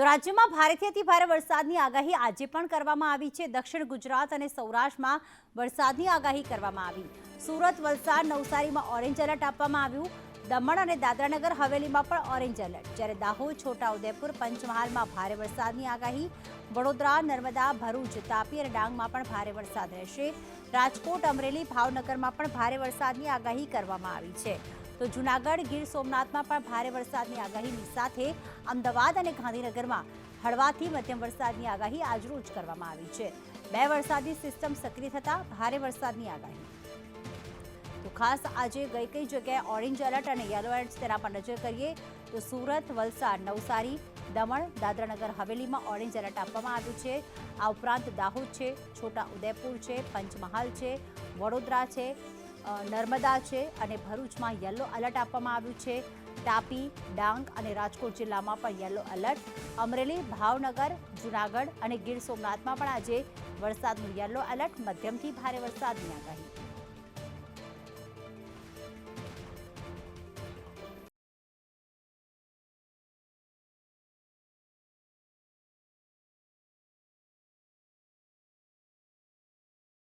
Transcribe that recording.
તો રાજ્યમાં ભારેથી અતિ ભારે વરસાદની આગાહી આજે પણ કરવામાં આવી છે. દક્ષિણ ગુજરાત અને સૌરાષ્ટ્રમાં વરસાદની આગાહી કરવામાં આવી. સુરત, વલસાડ, નવસારીમાં ઓરેન્જ એલર્ટ આપવામાં આવ્યું. દમણ અને દાદરાનગર હવેલીમાં પણ ઓરેન્જ એલર્ટ. જ્યારે દાહોદ છોટાઉદેપુર પંચમહાલમાં ભારે વરસાદની આગાહી. વડોદરા, નર્મદા, ભરૂચ, તાપી અને ડાંગમાં પણ ભારે વરસાદ રહેશે. રાજકોટ, અમરેલી, ભાવનગરમાં પણ ભારે વરસાદની આગાહી કરવામાં આવી છે. તો જૂનાગઢ ગીર સોમનાથમાં પણ ભારે વરસાદની આગાહીની સાથે અમદાવાદ અને ગાંધીનગરમાં હળવાથી મધ્યમ વરસાદની આગાહી આજરોજ કરવામાં આવી છે. બે વરસાદની સિસ્ટમ સક્રિય થતાં ભારે વરસાદની આગાહી. તો ખાસ આજે કઈ કઈ જગ્યાએ ઓરેન્જ એલર્ટ અને યલો એલર્ટ તેના પર નજર કરીએ તો સુરત, વલસાડ, નવસારી, દમણ, દાદરાનગર, હવેલીમાં ઓરેન્જ એલર્ટ આપવામાં આવ્યું છે. આ ઉપરાંત દાહોદ છે, છોટા ઉદેપુર છે, પંચમહાલ છે, વડોદરા છે નર્મદા છે અને ભરૂચમાં યલો એલર્ટ આપવામાં આવ્યું છે. તાપી, ડાંગ અને રાજકોટ જિલ્લામાં પણ યલો એલર્ટ અમરેલી, ભાવનગર, જૂનાગઢ અને ગીર સોમનાથમાં પણ આજે વરસાદનું યલો એલર્ટ મધ્યમથી ભારે વરસાદની આગાહી.